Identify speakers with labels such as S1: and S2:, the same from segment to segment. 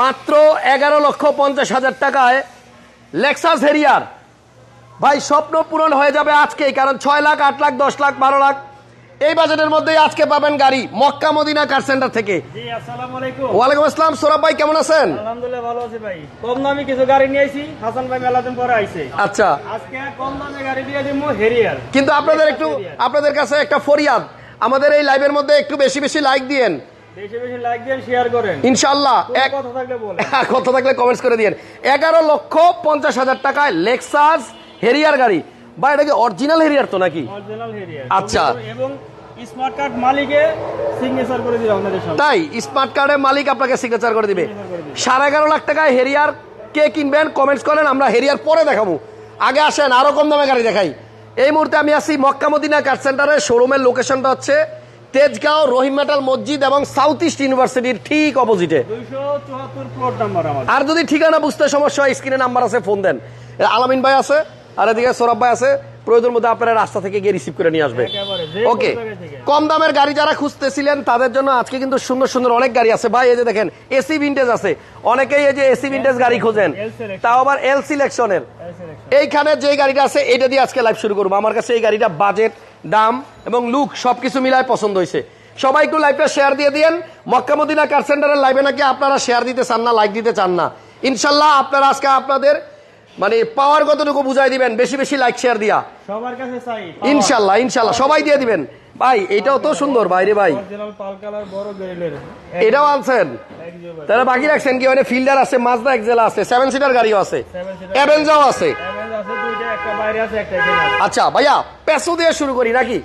S1: মাত্র এগারো লক্ষ পঞ্চাশ হাজার টাকায় লেক্সাস হেরিয়ার ভাই স্বপ্ন পূরণ হয়ে যাবে আজকেই কারণ ছয় লাখ আট লাখ দশ লাখ বারো লাখ। এই বাজেটের মধ্যেই আজকে পাবেন গাড়ি মক্কা মদিনা কার সেন্টার থেকে। ওয়ালাইকুম আসসালাম সৌরভ ভাই কেমন আছেন?
S2: আলহামদুলিল্লাহ ভালো আছি ভাই। কম দামি কিছু গাড়ি নিয়ে আইছি হাসান ভাই মেলা দিন পরে আইছে।
S1: আচ্ছা।
S2: আজকে কম দামে গাড়ি দিয়ে দিমু হেরিয়ার
S1: কিন্তু আপনাদের একটু আপনাদের কাছে একটা ফরিয়াদ। আমাদের এই লাইভের মধ্যে একটু বেশি বেশি লাইক দিয়েন। ইনশাল্লাহ
S2: কথা থাকলে
S1: কমেন্টস করে এগারো লক্ষ পঞ্চাশ হাজার টাকায় লেক্সাস হেরিয়ার গাড়ি। বা এটা কি অরিজিনাল হেরিয়ার তো নাকি? আচ্ছা।
S2: এবং স্মার্ট কার্ড মালিকে সিগনেচার করে দিলাম আপনাদের
S1: তাই স্মার্ট কার্ডের মালিক আপনাকে সিগনেচার করে দিবে। সাড়ে এগারো লাখ টাকায় হেরিয়ার কে কিনবেন? কমেন্টস করেন আমরা হেরিয়ার পরে দেখাবো। আগে আসেন আরও কম দামে গাড়ি দেখাই। এই মুহূর্তে আমি আছি মক্কা মদিনা কার সেন্টারের শোরুমের লোকেশনটা হচ্ছে তেজগাঁও রহিম মেটাল মসজিদ এবং সাউথ ইস্ট ইউনিভার্সিটির ঠিক অপোজিটে। আর যদি ঠিকানা বুঝতে সমস্যা হয় স্ক্রিনে নাম্বার আছে ফোন দেন। আলামিন ভাই আছে আর এদিকে সৌরভ ভাই আছে প্রয়োজন মধ্যে আপনারা রাস্তা থেকে গিয়ে রিসিভ করে নিয়ে আসবে। ওকে। কম দামের গাড়ি যারা খুঁজতেছিলেন তাদের জন্য আজকে কিন্তু সুন্দর সুন্দর অনেক গাড়ি আছে। ভাই এই যে দেখেন এসি ভিন্টেজ আছে। অনেকেই এই যে এসি ভিন্টেজ গাড়ি খোঁজেন। তাও আবার এল সিলেকশনের এইখানে যে গাড়িটা আছে এটা দিয়ে আজকে লাইভ শুরু করব। আমার কাছে এই গাড়িটা বাজেট দাম এবং লুক সবকিছু মিলায় পছন্দ হয়েছে। সবাই একটু লাইভটা শেয়ার দিয়ে দিয়েন। মক্কা মদিনা কার সেন্টারের লাইভে নাকি আপনারা শেয়ার দিতে চান না লাইক দিতে চান না? ইনশাল্লাহ আপনারা আজকে আপনাদের মানে পাওয়ার কতটুকু বুঝাই দিবেন? বেশি বেশি লাইক শেয়ার দিয়া।
S2: সবার কাছে চাই
S1: ইনশাল্লাহ ইনশাল্লাহ সবাই দিয়ে দিবেন। ভাই এটাও তো সুন্দর বাইরে ভাই। এটাও আনছেন? তারা বাকি রাখছেন কি? মানে ফিল্ডার আছে মাজদা এক্সেলা আছে সেভেন সিটার গাড়িও আছে। অ্যাভেঞ্জাও আছে। আচ্ছা ভাইয়া পেসো দিয়ে শুরু করি নাকি?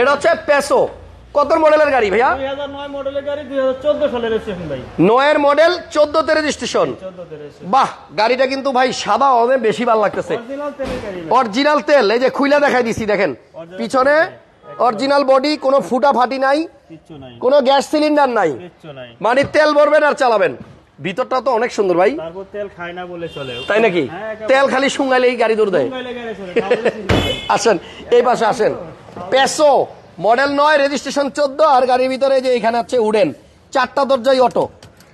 S1: এটা হচ্ছে পেসো। কত মডেলের গাড়ি ভাইয়া?
S2: চোদ্দ
S1: নয়ের মডেল রেজিস্ট্রেশন
S2: চোদ্দতে রেজিস্ট্রেশন
S1: বাহ গাড়িটা কিন্তু ভাই সাদা অনেক বেশি ভালো লাগতেছে।
S2: অরিজিনাল
S1: তেল এই যে খুইলা দেখাই দিছি দেখেন। পিছনে অরিজিনাল বডি কোনো ফুটা ফাটি নাই কোনো গ্যাস সিলিন্ডার নাই। মানে তেল ভরবেন আর চালাবেন। ভিতরটা তো অনেক সুন্দর ভাই।
S2: তারপর তেল খায় না বলে চলে।
S1: তাই নাকি?
S2: হ্যাঁ,
S1: তেল খালি শুঙ্গাইলেই গাড়ি দৌড় দেয়। আসেন এই পাশে আসেন। পেসো মডেল নয় রেজিস্ট্রেশন চোদ্দ আর গাড়ির ভিতরে যে এখানে আছে উডেন চারটা দরজাই অটো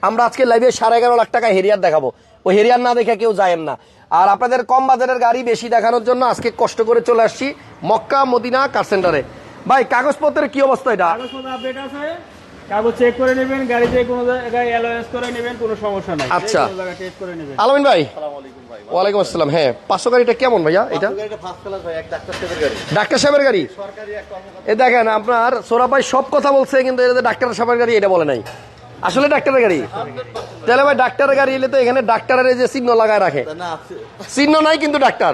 S1: আমরা আজকে লাইভে সাড়ে এগারো লাখ টাকা হেরিয়ার দেখাবো। ওই হেরিয়ার না দেখে কেউ যায়েন না। আর আপনাদের কম বাজারের গাড়ি বেশি দেখানোর জন্য আজকে কষ্ট করে চলে আসছি মক্কা মদিনা কার সেন্টারে ভাই কাগজপত্রের কি অবস্থা এটা?
S2: কাগজপত্র আপডেট আছে। কাগজ চেক করে নেবেন গাড়িতে কোনো জায়গায় অ্যালায়েন্স করে নেবেন কোনো সমস্যা নাই।
S1: আচ্ছা।
S2: যে কোনো জায়গায় টেস্ট করে নেবেন।
S1: আলমিন ভাই? ওয়ালাইকুম আসসালাম হ্যাঁ। পাঁচশো গাড়িটা কেমন ভাইয়া এটা? ডাক্তার সাহেবের গাড়ি। এ দেখেন আপনার সোরা ভাই সব কথা বলছে কিন্তু এটা ডাক্তার সাহেবের গাড়ি এটা বলে নাই। আসলে ডাক্তারের গাড়ি। তাহলে ভাই ডাক্তারের গাড়ি এলে তো এখানে ডাক্তারের এই যে চিহ্ন লাগায় রাখে। চিহ্ন নাই কিন্তু ডাক্তার।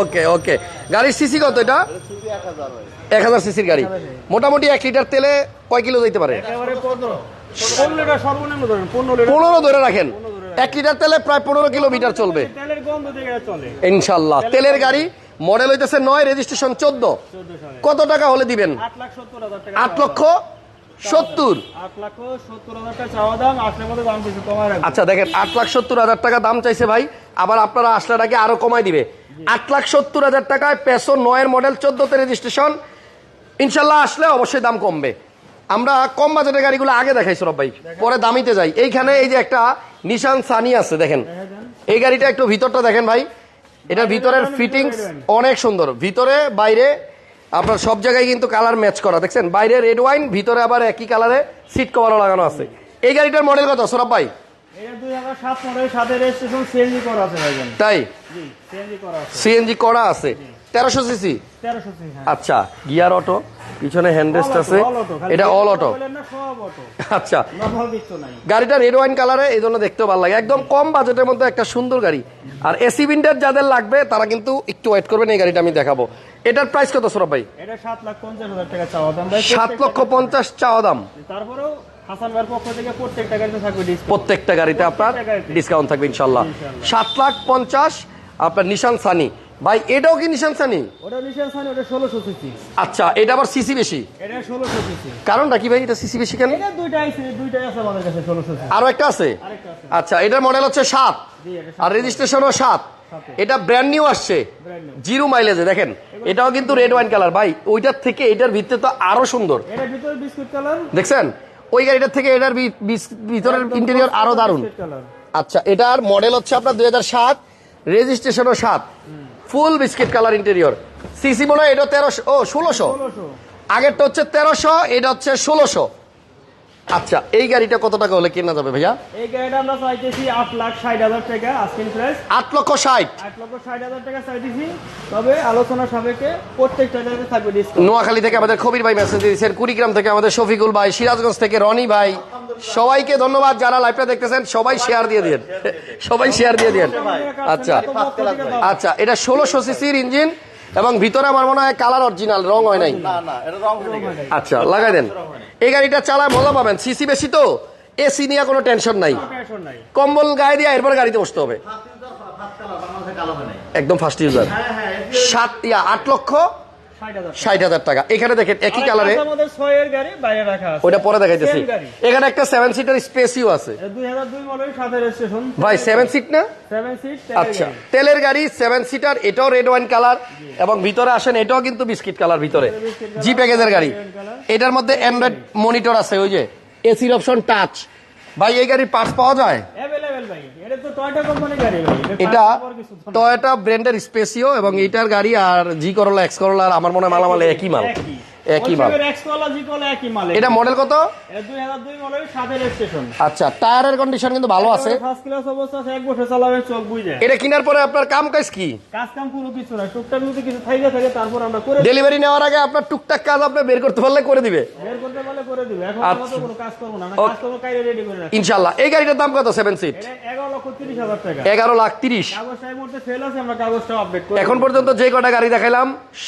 S1: ওকে ওকে। গাড়ির সিসি কত এটা?
S3: এক হাজার
S1: সিসির গাড়ি। মোটামুটি এক লিটার তেলে কয় কিলো যেতে পারে?
S2: পনেরো।
S1: ধরে রাখেন। এক লিটার তেলে প্রায় পনেরো কিলোমিটার চলবে।
S2: তেলের গন্ধ থেকে চলে।
S1: ইনশাল্লাহ। তেলের গাড়ি মডেল হইতেছে নয় রেজিস্ট্রেশন চোদ্দ। কত টাকা হলে দিবেন?
S2: আট
S1: লক্ষ সত্তর।
S2: কমায়
S1: আচ্ছা দেখেন আট লাখ সত্তর হাজার টাকা দাম চাইছে ভাই আবার আপনারা আসলে টাকা আরও কমাই দিবে। আট লাখ সত্তর হাজার টাকায় পেসো নয়ের মডেল চোদ্দতে রেজিস্ট্রেশন। ইনশাল্লাহ আসলে অবশ্যই দাম কমবে। আমরা কম বাজেটের গাড়িগুলো আগে দেখাই সরব ভাই। পরে দামিতে যাই। এইখানে এই যে একটা নিশান সানি আছে দেখেন। এই গাড়িটা একটু ভিতরটা দেখেন ভাই। এটা ভিতরের ফিটিংস অনেক সুন্দর। ভিতরে বাইরে আপনার সব জায়গায় কিন্তু কালার ম্যাচ করা দেখছেন? বাইরে রেড ওয়াইন ভিতরে আবার একই কালারে সিট কভারও লাগানো আছে। এই গাড়িটার মডেল কত সরব ভাই? তাই?
S2: জি সিএনজি করা আছে।
S1: তেরোশো সিসি
S2: হ্যাঁ।
S1: আচ্ছা গিয়ার অটো? পিছনে হ্যান্ডরেস্ট আছে। এটা অল অটো আচ্ছা। গাড়িটা রেড ওয়াইন কালারে এই জন্য দেখতেও ভালো লাগে। একদম কম বাজেটের মধ্যে একটা সুন্দর গাড়ি। আর এসি উইন্ডার যাদের লাগবে তারা কিন্তু একটু ওয়েট করবেন এই গাড়িটা আমি দেখাবো। এটার প্রাইস কত সরব ভাই?
S2: সাত
S1: লক্ষ পঞ্চাশ চাওয়া দাম।
S2: তারপরেও হাসান ভাইয়ের পক্ষ থেকে প্রত্যেকটা গাড়িতে থাকবে ডিসকাউন্ট
S1: প্রত্যেকটা গাড়িতে আপনার ডিসকাউন্ট থাকবে ইনশাল্লাহ। সাত লাখ পঞ্চাশ আপনার নিশান সানি ভাই এটাও কি নিশান সানি?
S2: ওটা নিশান সানি ওটা ষোলোশো সিসি।
S1: আচ্ছা এটা আবার সিসি বেশি?
S2: এটা ষোলোশো সিসি।
S1: কারণটা কি ভাই এটা সিসি বেশি কেন?
S2: এটা দুইটাই দুইটাই আছে আমাদের কাছে ষোলোশো সিসি।
S1: আরও একটা আছে? আচ্ছা এটার মডেল হচ্ছে সাত। আর রেজিস্ট্রেশনও সাত। এটা ব্র্যান্ড নিউ আসছে। জিরো মাইলেজে দেখেন এটাও কিন্তু রেড ওয়াইন কালার ভাই ওইটার থেকে এটার ভিতরে তো আরও সুন্দর।
S2: এটার ভিতরে বিস্কুট কালার
S1: দেখছেন? ওই গাড়িটার থেকে এটার ভিতরের ইন্টেরিয়র আরও দারুণ। আচ্ছা এটার মডেল হচ্ছে আপনার দুই হাজার সাত রেজিস্ট্রেশনও সাত। Full biscuit colour interior. CC মনে হয় এটা তেরোশো ও ষোলোশো।
S2: ষোলোশো।
S1: আগেরটা হচ্ছে তেরোশো এটা হচ্ছে ষোলোশো। আচ্ছা এই গাড়িটা কত টাকা হলে কেনা যাবে ভাইয়া?
S2: এই গাড়িটা আমরা চাইতেছি আট লাখ ষাট হাজার টাকা আজকের প্রাইস
S1: আট লক্ষ ষাট?
S2: আট লক্ষ ষাট হাজার টাকা চাইতেছি। তবে আলোচনা সাপেক্ষে প্রত্যেকটা জায়গায় থাকবে ডিসকাউন্ট
S1: নোয়াখালী থেকে আমাদের খবির ভাই মেসেজ দিয়েছেন কুড়িগ্রাম থেকে আমাদের শফিকুল ভাই সিরাজগঞ্জ থেকে রনি ভাই। সবাইকে ধন্যবাদ যারা লাইভটা দেখতেছেন সবাই শেয়ার দিয়ে দিন সবাই শেয়ার দিয়ে দিন আচ্ছা। আচ্ছা এটা ষোলোশো সিসির ইঞ্জিন এবং ভিতরে আমার মনে হয় কালার অরিজিনাল রং হয় নাই।
S3: হয়ে
S1: আচ্ছা লাগাই দেন। এই গাড়িটা চালায় মজা পাবেন। সিসি বেশি তো এসি নিয়ে কোনো টেনশন নাই।
S2: টেনশন নাই।
S1: কম্বল গায়ে দিয়ে এরপর গাড়িতে বসতে হবে। একদম ফার্স্ট ইউজার। সাত ইয়া আট লক্ষ
S2: ষাট হাজার
S1: টাকা। এখানে দেখেন একই কালারে ওইটা পরে দেখাইতেছি। এখানে একটা সেভেন সিটার স্পেসিও আছে। ভাই সেভেন সিট না? আচ্ছা তেলের গাড়ি সেভেন সিটার এটাও রেড ওয়াইন কালার এবং ভিতরে আসেন এটাও কিন্তু বিস্কিট কালার ভিতরে। জি প্যাকেজের গাড়ি। এটার মধ্যে অ্যান্ড্রয়েড মনিটর আছে ওই যে। এসির অপশন টাচ ভাই এই গাড়ির পার্টস পাওয়া যায়?
S2: এটা তো টয়টা
S1: ব্র্যান্ডের স্পেসিও এবং এটার গাড়ি আর জি করলা এক্স করলা আর আমার মনে হয় মালামাল একই মাল।
S2: একই
S1: মাল।
S2: একই
S1: এটা মডেল কত?
S2: মডেল রেজিস্ট্রেশন
S1: আচ্ছা টায়ারের কন্ডিশন কিন্তু ভালো আছে।
S2: ফার্স্ট ক্লাস অবস্থা আছে এক বছর চালাবেন চোখ বুঝে
S1: এটা কেনার পরে আপনার কাম কাজ কি?
S2: কাজ কাম কোনো কিছু না টুকটাক যদি কিছু থাকে থাকে তারপর আমরা করে
S1: ডেলিভারি নেওয়ার আগে আপনার টুকটাক কাজ আপনি বের করতে পারলে করে দিবে।
S2: বের করতে পারলে করে দিবে। এখন
S1: আচ্ছা।
S2: আমরা তো কোনো কাজ করব না কাজ করব কাইরে রেডি করে রাখি
S1: ইনশাল্লাহ এই গাড়িটার দাম কত সেভেন সিট
S2: লক্ষ হাজার টাকা।
S1: লাখ
S2: ফেল আছে আমরা আপডেট
S1: এখন পর্যন্ত যে কটা গাড়ি দেখাইলাম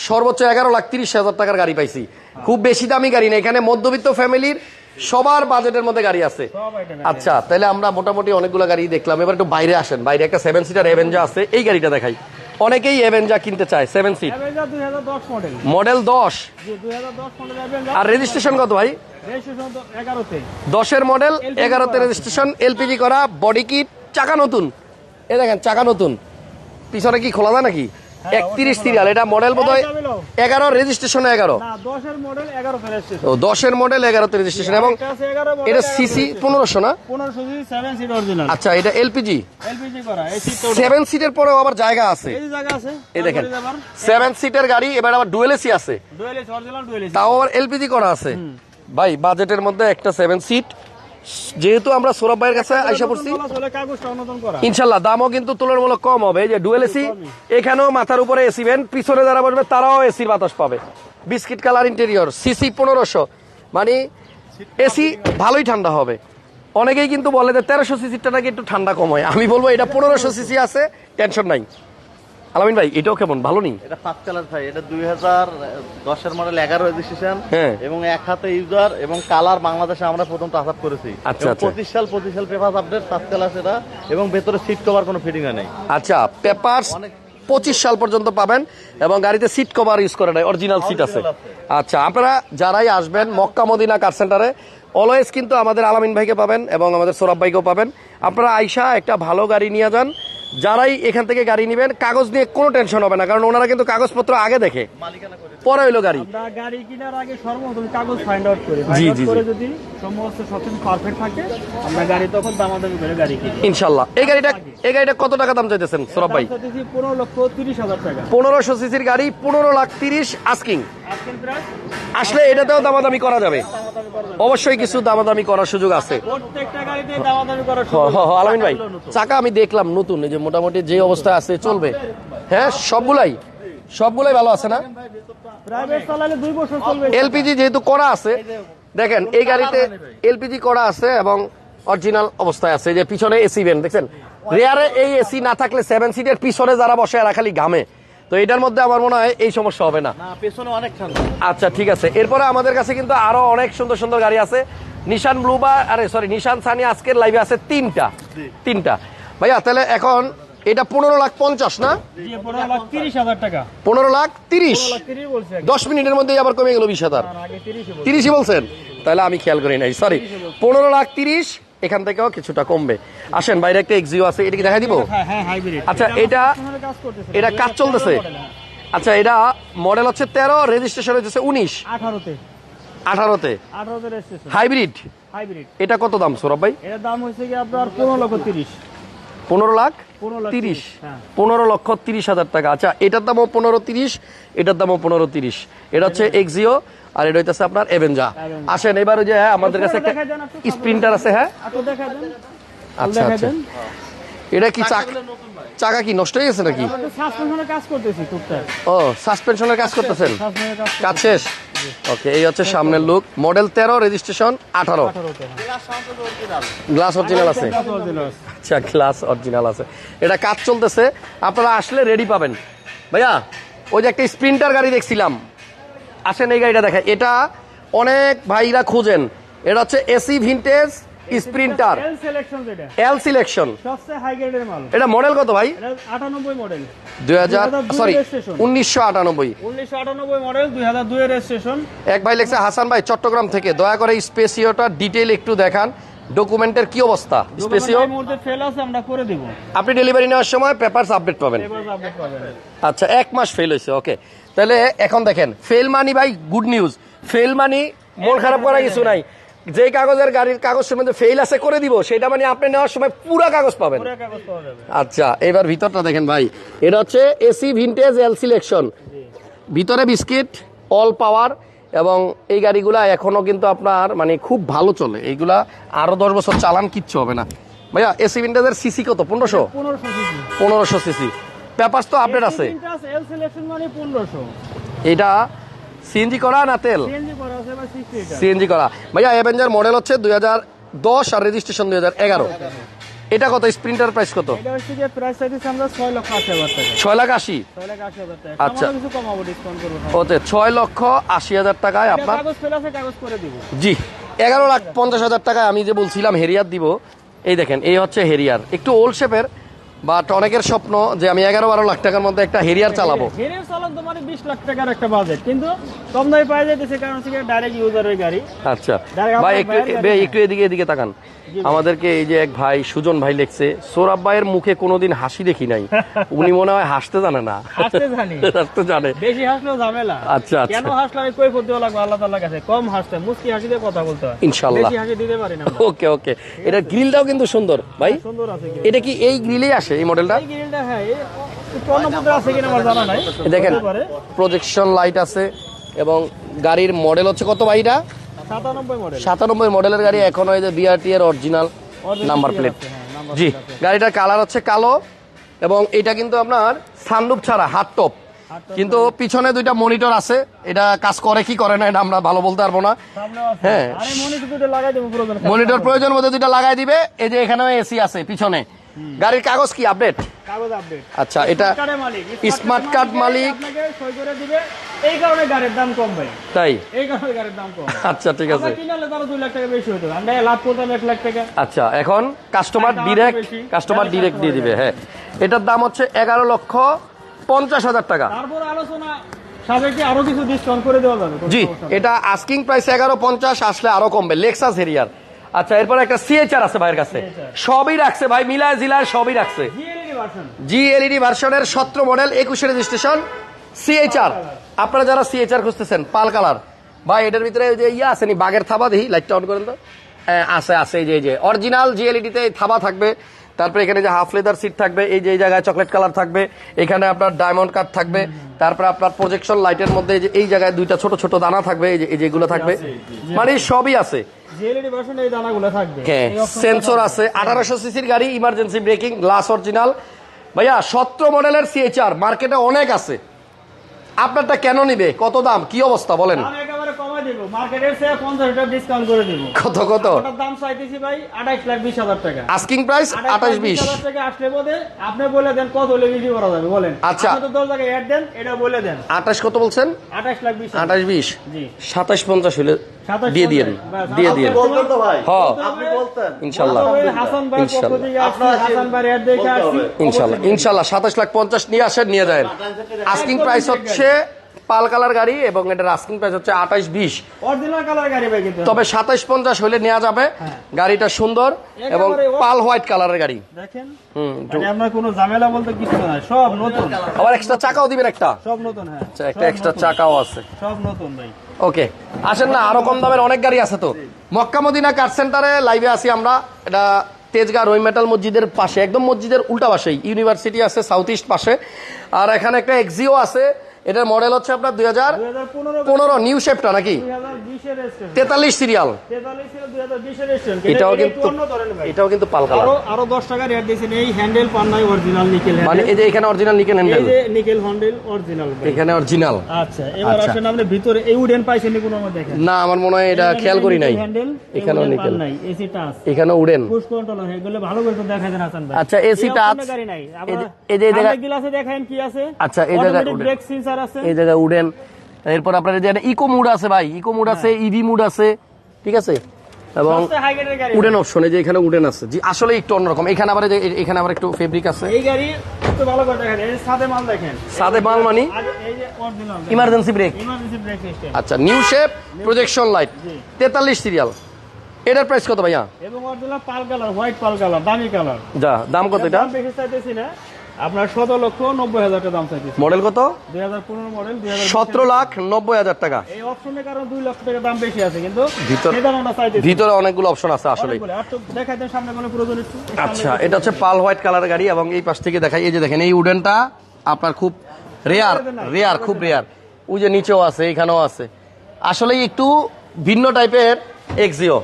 S1: সর্বোচ্চ এগারো লাখ তিরিশ হাজার টাকার গাড়ি পাইছি। খুব বেশি দামি গাড়ি না। এখানে মধ্যবিত্ত ফ্যামিলির সবার বাজেটের মধ্যে গাড়ি আছে। আচ্ছা তাহলে আমরা মোটামুটি অনেকগুলো গাড়ি দেখলাম। এবার একটু বাইরে আসেন। বাইরে একটা সেভেন সিটার এভেঞ্জা আছে। এই গাড়িটা দেখাই। অনেকেই এভেঞ্জা কিনতে চায় সেভেন সিট
S2: মডেল
S1: দশ আর রেজিস্ট্রেশন কত ভাই? দশের মডেল এগারোতে রেজিস্ট্রেশন এলপিজি করা বডি কিট চাকা নতুন। এ দেখেন চাকা নতুন। পিছনে কি খোলা যায় নাকি? একত্রিশ সিরিয়াল এটা মডেল বোধ হয় এগারো রেজিস্ট্রেশন এগারো। ও দশের মডেল এগারোতে রেজিস্ট্রেশন এবং
S2: আছে এগারো
S1: এটা সিসি পনেরোশো না? আচ্ছা এটা এলপিজি সেভেন সিটের পরেও আবার জায়গা আছে।
S2: এই
S1: দেখেন সেভেন সিটের গাড়ি এবার আবার ডুয়েল এসি আছে। তাও আবার এলপিজি করা আছে। ভাই বাজেটের মধ্যে একটা সেভেন সিট যেহেতু আমরা সৌরভ ভাইয়ের কাছে আইসা পড়ছি। ইনশাল্লাহ দামও কিন্তু তুলনামূলক কম হবে। এই যে ডুয়েল এসি এখানেও মাথার উপরে এসি ভেন পিছনে যারা বসবে তারাও এসির বাতাস পাবে। বিস্কিট কালার ইন্টেরিয়র সিসি পনেরোশো। মানে এসি ভালোই ঠান্ডা হবে। অনেকেই কিন্তু বলে যে তেরোশো সিসিটা নাকি একটু ঠান্ডা কম হয়। আমি বলব এটা পনেরোশো সিসি আছে টেনশন নাই। আলামিন ভাই এটাও কেমন? ভালো নেই?
S3: এটা ফার্স্ট কালার ভাই এটা দুই হাজার দশের মডেল এগারো রেজিস্ট্রেশন
S1: হ্যাঁ।
S3: এবং এক হাতে ইউজার এবং কালার বাংলাদেশে আমরা প্রথম টাচ আপ করেছি।
S1: আচ্ছা, আচ্ছা।
S3: পঁচিশ সাল পঁচিশ সাল পেপার আপডেট ফার্স্ট কালার সেটা এবং ভেতরে সিট কভার কোনো ফিটিং নেই।
S1: আচ্ছা পেপারস পঁচিশ সাল পর্যন্ত পাবেন এবং গাড়িতে সিট কভার ইউজ করে নাই অরিজিনাল সিট আছে। আচ্ছা আপনারা যারাই আসবেন মক্কা মদিনা কার সেন্টারে অলওয়েজ কিন্তু আমাদের আলামিন ভাইকে পাবেন এবং আমাদের সৌরভ ভাইকেও পাবেন। আপনারা আইসা একটা ভালো গাড়ি নিয়ে যান যারাই এখান থেকে গাড়ি নেবেন, কাগজ নিয়ে কোনো টেনশন হবে না, কারণ ওনারা কিন্তু কাগজপত্র আগে দেখে।
S3: মালিকানা করে
S1: পরে হইল গাড়ি।
S2: গাড়ি কেনার আগে সর্বপ্রথম কাগজ ফাইন্ড আউট করি।
S1: জি, জি,
S2: করে যদি সমস্ত সবকিছু পারফেক্ট থাকে আমরা গাড়ি তখন দামাদামি করে গাড়ি কিনি।
S1: ইনশাল্লাহ। এই গাড়িটা এই গাড়িটা কত টাকা দাম চাইতেছেন সৌরভ ভাই?
S2: পনেরো লক্ষ তিরিশ হাজার টাকা।
S1: পনেরোশো সিসির গাড়ি পনেরো লাখ তিরিশ আস্কিং আসলে এটাতেও দামাদামি করা যাবে। অবশ্যই কিছু দামাদামি করার সুযোগ আছে। আলামিন ভাই চাকা আমি দেখলাম নতুন এই যে মোটামুটি যে অবস্থায় আছে চলবে। হ্যাঁ সবগুলাই? সবগুলাই ভালো আছে না?
S2: প্রাইভেট চালালে দুই বছর চলবে।
S1: এলপিজি যেহেতু করা আছে দেখেন এই গাড়িতে এলপিজি করা আছে এবং অরিজিনাল অবস্থায় আছে। যে পিছনে এসি ভেন দেখছেন? রেয়ারে এই এসি না থাকলে সেভেন সিটের পিছনে যারা বসে এরা খালি ঘামে। তো এটার মধ্যে আমার মনে হয় এই সমস্যা হবে না।
S3: পেছনে অনেক ঠান্ডা।
S1: আচ্ছা ঠিক আছে। এরপরে আমাদের কাছে কিন্তু আরও অনেক সুন্দর সুন্দর গাড়ি আছে। নিশান ব্লু বা আরে সরি নিশান সানি আজকের লাইভে আছে তিনটা। তিনটা। ভাইয়া তাহলে এখন এটা পনেরো লাখ পঞ্চাশ না?
S2: পনেরো লাখ তিরিশ।
S1: দশ মিনিটের মধ্যেই আবার কমে গেল বিশ হাজার। তিরিশই বলছেন? তাহলে আমি খেয়াল করি নাই সরি পনেরো লাখ তিরিশ এখান থেকেও কিছুটা কমবে। আসেন বাইরে একটা এক্সিও আছে এটা কি দেখা দিব?
S2: হ্যাঁ হ্যাঁ
S1: আচ্ছা, এটা- এটা কাজ চলতেছে। আচ্ছা এটা মডেল হচ্ছে তেরো রেজিস্ট্রেশন হচ্ছে উনিশ।
S2: আঠারোতে।
S1: আঠারোতে।
S2: আঠারোতে
S1: হাইব্রিড
S2: হাইব্রিড
S1: এটা কত দাম সৌরভ ভাই?
S2: এটার দাম হচ্ছে কি আপনার পনেরো লক্ষ তিরিশ।
S1: পনেরো লাখ
S2: পনেরো
S1: তিরিশ।
S2: হ্যাঁ।
S1: পনেরো লক্ষ তিরিশ হাজার টাকা। আচ্ছা এটার দামও পনেরো তিরিশ এটার দামও পনেরো তিরিশ। এটা হচ্ছে এক্সিও আর এটা হইতেছে আপনার এভেঞ্জা আসেন এবার ওই যে হ্যাঁ, আমাদের কাছে একটা স্প্রিন্টার আছে হ্যাঁ। আচ্ছা আচ্ছা। এটা কি চাকা চাকা কি নষ্ট হয়ে গেছে নাকি? ও সাসপেনশনের কাজ করতেছেন?
S2: কাজ
S1: কাজ শেষ? ওকে এই হচ্ছে সামনের লুক মডেল তেরো রেজিস্ট্রেশন আঠারো। গ্লাস অরিজিনাল আছে। আচ্ছা গ্লাস অরিজিনাল আছে। এটা কাজ চলতেছে। আপনারা আসলে রেডি পাবেন। ভাইয়া ওই যে একটা স্প্রিন্টার গাড়ি দেখছিলাম। আসেন এই গাড়িটা দেখেন এটা অনেক ভাইরা খুঁজেন। এটা হচ্ছে AC vintage sprinter.
S2: L selection
S1: এটা মডেল কত ভাই?
S2: মডেল
S1: দুই হাজার সরি উনিশশো আটানব্বই।
S2: মডেল দুই হাজার দুই রেজিস্ট্রেশন
S1: এক ভাই লেখছে হাসান ভাই চট্টগ্রাম থেকে। দয়া করে স্পেসিওটা ডিটেইল একটু দেখান। ডকুমেন্টের কি অবস্থা? স্পেসিও?
S2: করে
S1: আপনি ডেলিভারি নেওয়ার সময় পেপারস আপডেট পাবেন। আচ্ছা এক মাস ফেল হয়েছে ওকে তাহলে এখন দেখেন ফেল মানি ভাই গুড নিউজ ফেল মানি মন খারাপ করার কিছু নাই। যে কাগজের গাড়ির কাগজের মধ্যে ফেল আছে করে দিব। সেটা মানে আপনি নেওয়ার সময় পুরো কাগজ পাবেন। আচ্ছা এবার ভিতরটা দেখেন ভাই। এটা হচ্ছে এসি ভিনটেজ এল সিলেকশন ভিতরে বিস্কিট অল পাওয়ার এবং এই গাড়িগুলা এখনও কিন্তু আপনার মানে খুব ভালো চলে। এইগুলা আরও দশ বছর চালান কিচ্ছু হবে না। ভাইয়া এসি ভিনটেজের সিসি কত? পনেরোশো?
S2: পনেরোশো সিসি
S1: পেপার তো আপডেট আছে।
S2: মানে
S1: এটা সিএনজি করা না তেল?
S2: সিএনজি করা
S1: ভাইয়া অ্যাভেঞ্জার মডেল হচ্ছে দুই হাজার দশ আর রেজিস্ট্রেশন দুই হাজার এগারো। এটা কত? স্প্রিন্টার প্রাইস কত?
S2: ছয়
S1: লাখ আশি? আচ্ছা। ওতে ছয় লক্ষ আশি হাজার টাকায় আপনার জি। এগারো লাখ পঞ্চাশ হাজার টাকায় আমি যে বলছিলাম হেরিয়ার দিব এই দেখেন এই হচ্ছে হেরিয়ার। একটু ওল্ড শেপের বাট অনেকের স্বপ্ন যে আমি এগারো বারো লাখ টাকার মধ্যে একটা হেরিয়ার চালাবো।
S2: হেরিয়ার চালান তো মানে বিশ লাখ টাকার একটা বাজেট কিন্তু কম দামে পাওয়া যাইতেছে কারণ হচ্ছে ডাইরেক্ট ওই গাড়ি।
S1: আচ্ছা। ভাই একটু একটু এদিকে এদিকে তাকান। আমাদেরকে এই যে এক ভাই সুজন ভাই লেখছে সৌরভ ভাইয়ের মুখে কোনোদিন হাসি দেখি নাই। উনি মনে হয় হাসতে জানে না।
S2: হাসতে জানি।
S1: হাসতে জানে।
S2: বেশি হাসলেও ঝামেলা।
S1: আচ্ছা, আচ্ছা।
S2: কেন হাসলে আমি কই দেওয়া লাগবে আল্লাহ তাল্লাহ কাছে। কম হাসতে মুস্কি হাসি দিয়ে কথা বলতে হয়।
S1: ইনশাল্লাহ
S2: বেশি হাসি দিতে পারি না
S1: ওকে ওকে। এটা গ্রিলটাও কিন্তু সুন্দর ভাই।
S2: সুন্দর আছে
S1: এটা কি এই গ্রিলেই আসে এই মডেলটা
S2: এই গ্রিলটা হ্যাঁ আছে কিনা আমার জানা নাই।
S1: দেখেন প্রজেকশন লাইট আছে এবং গাড়ির মডেল হচ্ছে কত ভাই এটা?
S2: সাতানব্বই
S1: মডেলের গাড়ি এখন ওই যে বিআরটি এর অরিজিনাল নাম্বার প্লেট
S2: হ্যাঁ,
S1: জি গাড়িটার কালার হচ্ছে কালো এবং এটা কিন্তু আপনার সানরুফ ছাড়া হাত টপ কিন্তু পিছনে দুইটা মনিটর আছে এটা কাজ করে কি করে না এটা আমরা ভালো বলতে পারব না। হ্যাঁ।
S2: মনিটর প্রয়োজন
S1: মধ্যে দুইটা লাগাই দিবে এই যে এখানেও এসি আছে পিছনে। গাড়ির কাগজ কি আপডেট
S2: কাগজ আপডেট
S1: আচ্ছা এটা স্মার্ট কার্ড মালিক।
S2: সই করে দিবে। এই কারণে গাড়ির দাম কম ভাই।
S1: তাই?
S2: এই কারণে গাড়ির দাম কম।
S1: আচ্ছা ঠিক আছে।
S2: কিনালে তারা দুই লাখ টাকা বেশি হতো আমরা লাভ করতাম এক লাখ টাকা।
S1: আচ্ছা এখন কাস্টমার কাস্টমার দিয়ে দিবে হ্যাঁ। এটার দাম হচ্ছে এগারো লক্ষ পঞ্চাশ হাজার টাকা।
S2: তারপর আলোচনা সাবেকে আরও কিছু ডিসকাউন্ট করে দেওয়া যাবে।
S1: জি এটা আস্কিং প্রাইস এগারো পঞ্চাশ আসলে আরও কমবে। লেক্সাস হেরিয়ার আচ্ছা এরপর একটা সিএচআর আছে ভাইয়ের কাছে। সবই রাখছে ভাই মিলায় জিলায় সবই রাখছে।
S2: জিএলইডি
S1: জি এলইডি ভার্সনের সতেরো মডেল একুশে রেজিস্ট্রেশন সিএচআর আপনারা যারা সিএচআর খুঁজতেছেন পাল কালার ভাই এটার ভিতরে যে ইয়ে আসেনি বাঘের থাবা দিই লাইটটা অন করেন তো। হ্যাঁ, আছে আছে এই যে এই যে অরিজিনাল জিএলইডিতে থাবা থাকবে। তারপরে এখানে যে হাফ লেদার সিট থাকবে এই যে এই জায়গায় চকলেট কালার থাকবে এখানে আপনার ডায়মন্ড কাট থাকবে তারপরে আপনার প্রজেকশন লাইটের মধ্যে এই যে এই জায়গায় দুইটা ছোট ছোট দানা থাকবে এই যে এই যেগুলো থাকবে। মানে সবই আছে।
S2: থাকবে।
S1: হ্যাঁ সেন্সর আছে আঠারোশো সিসির গাড়ি ইমার্জেন্সি ব্রেকিং গ্লাস অরিজিনাল ভাইয়া সতেরো মডেলের সিএচআর মার্কেটে অনেক আছে। আপনারটা কেন নিবে? কত দাম? কি অবস্থা? বলেন।
S2: দিব। মার্কেটের চেয়ে পঞ্চাশ টাকা ডিসকাউন্ট করে দিব।
S1: কত কত?
S2: ওটার দাম চাইতেছি ভাই আঠাইশ লাখ বিশ হাজার টাকা।
S1: আস্কিং প্রাইস আঠাশ বিশ
S2: হাজার টাকা আসলে বোধে আপনি বলে দেন কত হলে বিক্রি করা যাবে বলেন।
S1: আচ্ছা।
S2: আপনি তো দশ জায়গায় অ্যাড দেন এটা বলে দেন।
S1: আঠাশ কত বলছেন?
S2: আঠাইশ লাখ বিশ হাজার।
S1: আঠাশ বিশ।
S2: জি।
S1: সাতাশ পঞ্চাশ হলে দিয়ে দিয়েন। দিয়ে দিয়েন।
S3: বলতেন তো ভাই।
S1: হ।
S3: আপনি বলতেন।
S1: ইনশাল্লাহ।
S2: হাসান ভাই পক্ষ থেকে
S3: আপনার
S2: হাসান ভাই অ্যাড দেখে
S3: বলতে
S2: আসছি।
S3: হবে।
S1: ইনশাল্লাহ। ইনশাল্লাহ সাতাশ লাখ পঞ্চাশ নিয়ে আসেন নিয়ে যায় আস্কিং প্রাইস হচ্ছে পাল কালার গাড়ি এবং এটার আস্কিং প্রাইস হচ্ছে আঠাইশ বিশ।
S2: অরিজিনাল কালার গাড়ি ভাই কিন্তু।
S1: তবে সাতাইশ পঞ্চাশ হলে নেওয়া যাবে।
S2: হ্যাঁ।
S1: গাড়িটা সুন্দর এবং পাল হোয়াইট কালারের গাড়ি।
S2: দেখেন?
S1: হুম
S2: মানে কোনো ঝামেলা বলতে কিছু নাই। সব নতুন।
S1: আবার এক্সট্রা চাকাও দিবেন একটা।
S2: সব নতুন হ্যাঁ।
S1: আচ্ছা একটা এক্সট্রা চাকাও আছে।
S2: সব নতুন ভাই।
S1: ওকে আসেন না আরও কম দামের অনেক গাড়ি আছে তো। মক্কা মদিনা কার সেন্টারে লাইভে আছি আমরা। এটা তেজগাঁ রই মেটাল মসজিদের পাশে একদম মসজিদের উল্টা পাশেই। ইউনিভার্সিটি আছে সাউথ ইস্ট পাশে। আর এখানে একটা এক্সিও আছে। এটার মডেল হচ্ছে আপনার দুই হাজার
S2: পনেরো
S1: নিউ শেপটা নাকি? তেতাল্লিশ সিরিয়াল এটাও কিন্তু এটাও কিন্তু পাল কালার।
S2: আরও দশ টাকা রেট দিয়েছেন। এই হ্যান্ডেল পান নাই অরিজিনাল নিকেল
S1: মানে এই যে এখানে অরিজিনাল
S2: এই
S1: হ্যান্ডেল
S2: নিকেল হ্যান্ডেল অরিজিনাল
S1: এখানে অরিজিনাল
S2: আচ্ছা এবার
S1: আচ্ছা।
S2: আসেন আপনি ভিতরে। এই উডেন পাইছেন নি কোনো দেখেন?
S1: না আমার মনে হয় এটা খেয়াল করি নাই। এখানেও নিকেল
S2: নাই। এসি টাচ
S1: এখানে উড়েন
S2: পুশ কন্ট্রোল এগুলো ভালো করে দেখা আসান
S1: আচ্ছা, AC
S2: এই
S1: touch।
S2: option এ গাড়ি নাই।
S1: এই যে- এই জায়গা-
S2: গ্লাসে দেখেন কি আছে?
S1: আচ্ছা, এই জায়গা-
S2: sensor আছে
S1: এই জায়গায় উডেন। এরপর আপনার এই যে ইকো মুড আছে ভাই। ইকো মুড আছে ইভি মুড আছে ঠিক আছে? এবং উডেন অপশন এই যে এখানে উডেন আছে। জি আসলে একটু অন্যরকম। এখানে আবার এখানে আবার একটু ফেব্রিক আছে।
S2: এই গাড়ি একটু ভালো করে দেখেন। এই সাদে মাল দেখেন।
S1: সাদে মাল মানি?
S2: এই যে original
S1: emergency brake
S2: emergency brake system
S1: আচ্ছা নিউ শেপ প্রজেকশন লাইট
S2: জি।
S1: তেতাল্লিশ সিরিয়াল এটার প্রাইস কত ভাইয়া?
S2: এবং original pearl colour white pearl colour দামি কালার
S1: যা দাম কত এটা?
S2: দাম বেশি চাইতেছি না। আপনার সতেরো লক্ষ নব্বই হাজার টাকা দাম চাইতেছি।
S1: মডেল কত?
S2: দুই হাজার পনেরো মডেল
S1: সতেরো লাখ নব্বই হাজার টাকা।
S2: এই অপশনের কারণে দুই লক্ষ টাকা দাম বেশি আছে কিন্তু
S1: ভিতর- অনেকগুলো অপশন আছে আসলে
S2: দেখাই দেন সামনে কোনো প্রয়োজন একটু।
S1: আচ্ছা এটা হচ্ছে পাল হোয়াইট কালার গাড়ি এবং এই পাশ থেকে দেখাই এই যে দেখেন এই উডেনটা আপনার খুব রেয়ার রেয়ার খুব রেয়ার ওই যে নিচেও আছে এখানেও আছে। আসলে একটু ভিন্ন টাইপের এক্সিও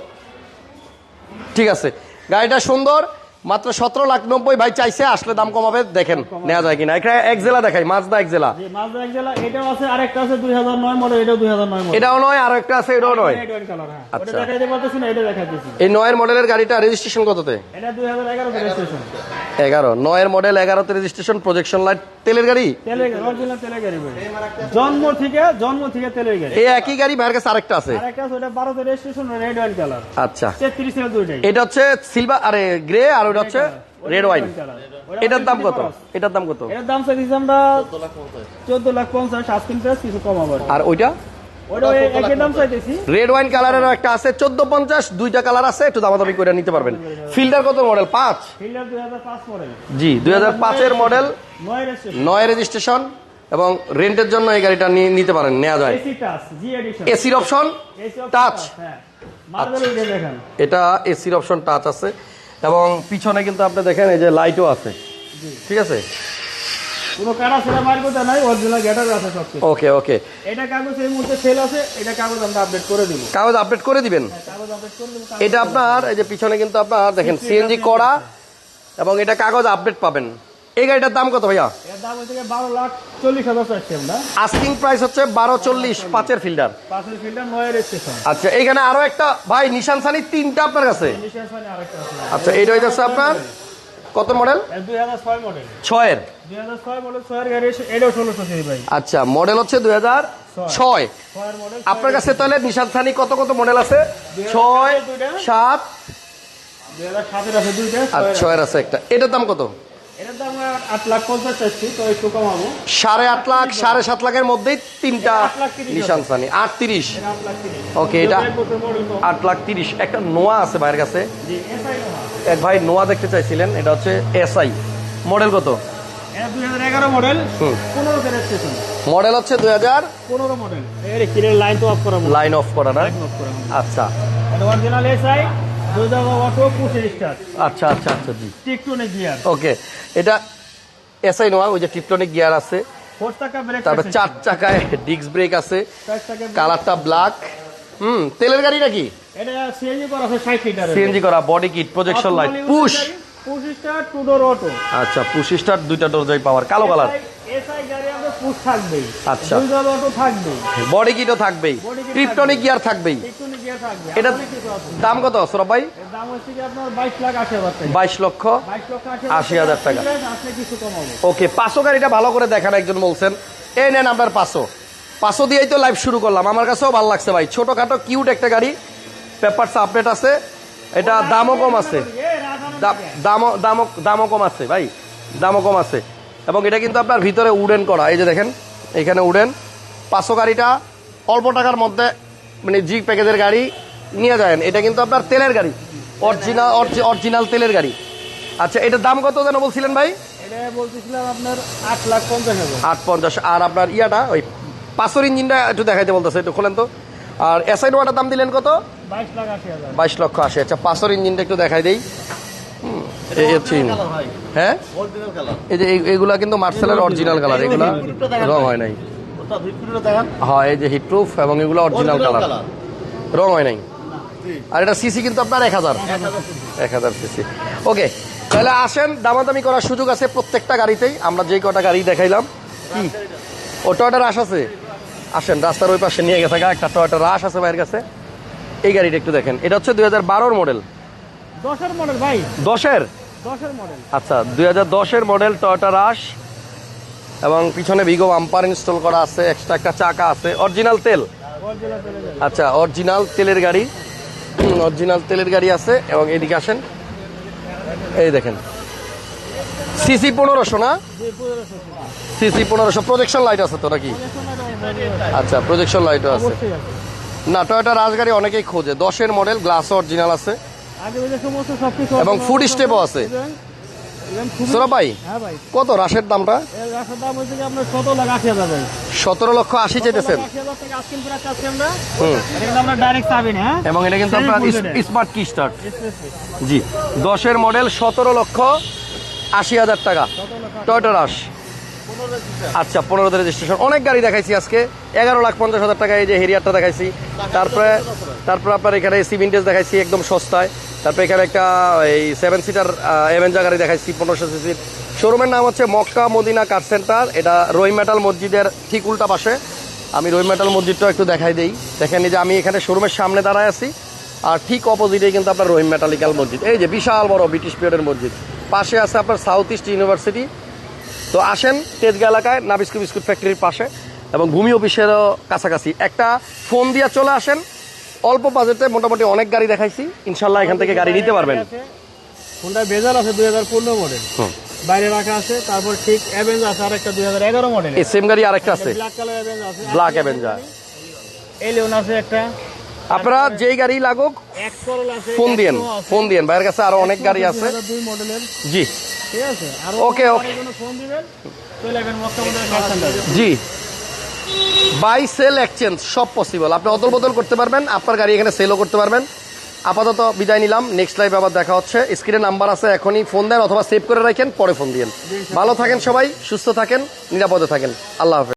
S1: ঠিক আছে। গাড়িটা সুন্দর মাত্র সতেরো লাখ নব্বই ভাই চাইছে আসলে দাম কমাবে দেখেন নেওয়া যায় কিনা। এখানে একজেলা দেখাই মাজদা
S2: এক জেলা। এটাও নয়
S1: আর একটা আছে এটাও নয়।
S2: হ্যাঁ।
S1: আচ্ছা।
S2: এটা
S1: এই নয়ের মডেলের গাড়িটা রেজিস্ট্রেশন কততে?
S2: এগারো।
S1: নয়ের মডেল এগারোতে রেজিস্ট্রেশন প্রজেকশন লাইট তেলের গাড়ি?
S2: জন্ম থেকে জন্ম থেকে তেলের গাড়ি।
S1: এই একই গাড়ি ভাইয়ের কাছে আরেকটা আছে। আচ্ছা। এটা হচ্ছে সিলভার আরে গ্রে আর ওটা হচ্ছে রেড ওয়াইন এটার দাম কত? এটার দাম কত?
S2: এটার দাম চাইছি আমরা চোদ্দ লাখ পঞ্চাশ আজকিন প্রাইস কিছু কম আবার
S1: আর ওইটা? রেড ওয়াইন একটা আছে দুইটা কালার আছে একটু দামাদামি করে নিতে পারবেন। ফিল্টার কত মডেল পাঁচ?
S2: ফিল্ডার দুই হাজার পাঁচ মডেল
S1: জি দুই হাজার পাঁচের মডেল
S2: নয় রেজিস্ট্রেশন
S1: এবং রেন্টের জন্য এই গাড়িটা নিয়ে- নিতে পারেন নেওয়া যায়।
S2: টাচ
S1: এসির অপশন টাচ
S2: হ্যাঁ। উঠে দেখেন।
S1: এটা এসির অপশন টাচ আছে। এবং পিছনে কিন্তু আপনি দেখেন এই যে লাইটও আছে। ঠিক আছে?
S2: কোনো কাটা ছেড়া মার নাই অরিজিনাল গেটার আছে সব
S1: ওকে ওকে
S2: এটা কাগজ এই মুহূর্তে সেল আছে এটা কাগজ আমরা আপডেট করে দিব।
S1: কাগজ আপডেট করে দিবেন?
S2: কাগজ আপডেট করে দিব
S1: এটা আপনার এই যে পিছনে কিন্তু আপনার দেখেন সিএনজি করা এবং এটা কাগজ আপডেট পাবেন। এই গাড়িটার দাম কত ভাইয়া? আস্কিং প্রাইস হচ্ছে বারো চল্লিশ পাঁচের
S2: ফিল্ডার
S1: আচ্ছা এখানে আরও একটা ভাই নিশান সানি তিনটা আপনার কাছে? আচ্ছা এইটা হইতেছে আপনার কত মডেল ছয়ের। আচ্ছা মডেল হচ্ছে দুই হাজার ছয়। আপনার কাছে তাহলে নিশান সানি কত কত মডেল আছে? ছয় সাত
S2: ছয়ের
S1: আছে একটা। এটার দাম কত? সাড়ে আট লাখ সাড়ে সাত লাখের মধ্যেই তিনটা নিশান সানি আট তিরিশ। ওকে এটা আট লাখ তিরিশ। একটা নোয়া আছে ভাইয়ের কাছে। এক ভাই নোয়া দেখতে চাইছিলেন এটা হচ্ছে এসআই। মডেল কত?
S2: মডেল
S1: হচ্ছে দুই হাজার
S2: পনেরো মডেল লাইন অফ করা
S1: না? আচ্ছা।
S2: Auto start.
S1: আচ্ছা আচ্ছা আচ্ছা জি।
S2: টিকটুনে গিয়ার।
S1: ওকে এটা এসআই নোয়া ওই যে টিপটনিক গিয়ার আছে। তারপর চার চাকায় ডিস্ক ব্রেক আছে। কালারটা ব্ল্যাক। হুম তেলের গাড়ি নাকি?
S2: সিএনজি করা
S1: body kit projection light push
S2: push start two door auto
S1: আচ্ছা পুশ স্টার দুইটা দরজাই পাওয়ার কালো কালার
S2: পুশ থাকবেই।
S1: আচ্ছা।
S2: দুই অটো থাকবেই।
S1: বডি কিটও থাকবেই। ট্রিপটনিক গিয়ার থাকবেই।
S2: টিকটুনে গিয়ার থাকবে
S1: এটা। দাম কত সৌরভ ভাই?
S2: বাইশ
S1: লক্ষ আশি হাজার টাকা। ওকে পাঁচশো গাড়িটা ভালো করে দেখান একজন বলছেন। এই নেন আপনার পাঁচশো। পাঁচশো দিয়েই তো লাইভ শুরু করলাম। আমার কাছেও ভালো লাগছে ভাই। ছোটখাটো কিউট একটা গাড়ি। পেপারস আপডেট আছে। এটা দামও কম আছে। দামও দামও দামও কম আছে ভাই। দামও কম আছে। এবং এটা কিন্তু আপনার ভিতরে উডেন করা। এই যে দেখেন এখানে উডেন। পাঁচশো গাড়িটা অল্প টাকার মধ্যে মানে জি প্যাকেজের গাড়ি নিয়ে যায় এটা কিন্তু আপনার তেলের গাড়ি। অরিজিনাল অরিজিনাল তেলের গাড়ি। আচ্ছা এটার দাম কত যেন বলছিলেন ভাই?
S2: এটা বলতেছিলাম আপনার আট লাখ পঞ্চাশ
S1: আট পঞ্চাশ। আর আপনার ইয়াটা ওই পাঁচশোর ইঞ্জিনটা একটু দেখাইতে বলতেছে একটু খোলেন তো। আর এসআই নোয়াটার দাম দিলেন কত?
S2: বাইশ
S1: লক্ষ আশি। আচ্ছা পাঁচশোর ইঞ্জিনটা একটু দেখাই দেই। এই হচ্ছে হ্যাঁ। এই যে এই- এগুলা কিন্তু মার্সেলের অরিজিনাল কালার এগুলা রং হয় নাই। হয় এই যে হিটপ্রুফ এবং এগুলো অরিজিনাল কালার রং হয় নাই। আর এটা সিসি কিন্তু আপনার এক হাজার। এক হাজার সিসি ওকে তাহলে আসেন দামাদামি করার সুযোগ আছে প্রত্যেকটা গাড়িতেই। আমরা যেই কটা গাড়ি দেখাইলাম। কি? ও টয়টা রাশ আছে। আসেন রাস্তার ওই পাশে নিয়ে গেছে একটা টয়টা রাশ আছে ভাইয়ের কাছে। এই গাড়িটা একটু দেখেন। এটা হচ্ছে দুই হাজার বারোর মডেল
S2: দশের মডেল ভাই।
S1: দশের?
S2: দশের মডেল
S1: আচ্ছা দুই হাজার দশের মডেল টয়টা রাশ এবং পিছনে ভিগো বাম্পার ইনস্টল করা আছে এক্সট্রা একটা চাকা আছে। অরিজিনাল তেল? আচ্ছা অরিজিনাল তেলের গাড়ি। অরিজিনাল তেলের গাড়ি আছে এবং এদিকে আসেন। এই দেখেন। সিসি পনেরোশো না? সিসি পনেরোশো। প্রজেকশন লাইট আছে তো নাকি? আচ্ছা প্রজেকশন লাইটও আছে। না টয়োটা রাজগাড়ি অনেকেই খোঁজে। দশের মডেল গ্লাস অরিজিনাল আছে। এবং ফুড স্টেপও আছে। ভাই
S2: হ্যাঁ
S1: কত রাশের দামটা?
S2: সতেরো
S1: লক্ষ আশি চেয়েছেন
S2: আশি হাজার টাকা আজকে পুরো চাচ্ছি আমরা।
S1: হুম।
S2: এটা কিন্তু আমরা ডাইরেক্ট চাবি না হ্যাঁ?
S1: এবং এটা কিন্তু আপনার স্মার্ট কি স্টার্ট জি। দশের মডেল সতেরো লক্ষ আশি হাজার টাকা। টয়টা রাশ আচ্ছা পনেরোতে রেজিস্ট্রেশন অনেক গাড়ি দেখাইছি আজকে। এগারো লাখ পঞ্চাশ হাজার টাকা এই যে হেরিয়ারটা দেখাইছি। তারপরে তারপরে আপনার এখানে এসি ভিন্টেজ দেখাইছি একদম সস্তায়। তারপরে এখানে একটা, এই সেভেন সিটার এভেঞ্জা গাড়ি দেখাইছি, পনেরোশো সিসির শোরুমের নাম হচ্ছে মক্কা মদিনা কার সেন্টার এটা রহিম মেটাল মসজিদের ঠিক উল্টা পাশে। আমি রহিম মেটাল মসজিদটাও একটু দেখাই দিই। দেখেন যে আমি এখানে শোরুমের সামনে দাঁড়ায় আছি। আর ঠিক অপোজিটেই কিন্তু আপনার রহিম মেটালিক্যাল মসজিদ। এই যে বিশাল বড় ব্রিটিশ পিরিয়ডের মসজিদ। পাশে আছে আপনার সাউথ ইস্ট ইউনিভার্সিটি তো আসেন তেজগা এলাকায় নাবিস্কু বিস্কুট ফ্যাক্টরির পাশে এবং ভূমি অফিসেরও কাছাকাছি। একটা ফোন দিয়ে চলে আসেন। অল্প বাজেটে মোটামুটি অনেক গাড়ি দেখাইছি। ইনশাল্লাহ এখান থেকে গাড়ি নিতে পারবেন।
S2: হোন্ডা বেজার আছে দুই হাজার পনেরো মডেল বাইরে রাখা আছে তারপর ঠিক অ্যাভেঞ্জ আছে আর একটা দুই হাজার এগারো মডেল
S1: এই সেম গাড়ি আরেকটা আছে।
S2: ব্ল্যাক কালার অ্যাভেঞ্জ আছে।
S1: ব্ল্যাক অ্যাভেঞ্জার
S2: এলিয়ন আছে একটা।
S1: আপনারা যেই গাড়ি লাগুক ফোন দিয়েন ফোন দিয়েন। ভাইয়ের কাছে আরও অনেক গাড়ি আছে। জি।
S2: ওকে সেন্টারে
S1: জি। বাই সেল এক্সচেঞ্জ সব পসিবল আপনি অদল বদল করতে পারবেন আপনার গাড়ি এখানে সেলও করতে পারবেন। আপাতত বিদায় নিলাম নেক্সট লাইভ আবার দেখা হচ্ছে। স্ক্রিনে নাম্বার আছে এখনই ফোন দেন অথবা সেভ করে রাখেন পরে ফোন দিয়েন। ভালো থাকেন সবাই সুস্থ থাকেন নিরাপদে থাকেন। আল্লাহ হাফেজ।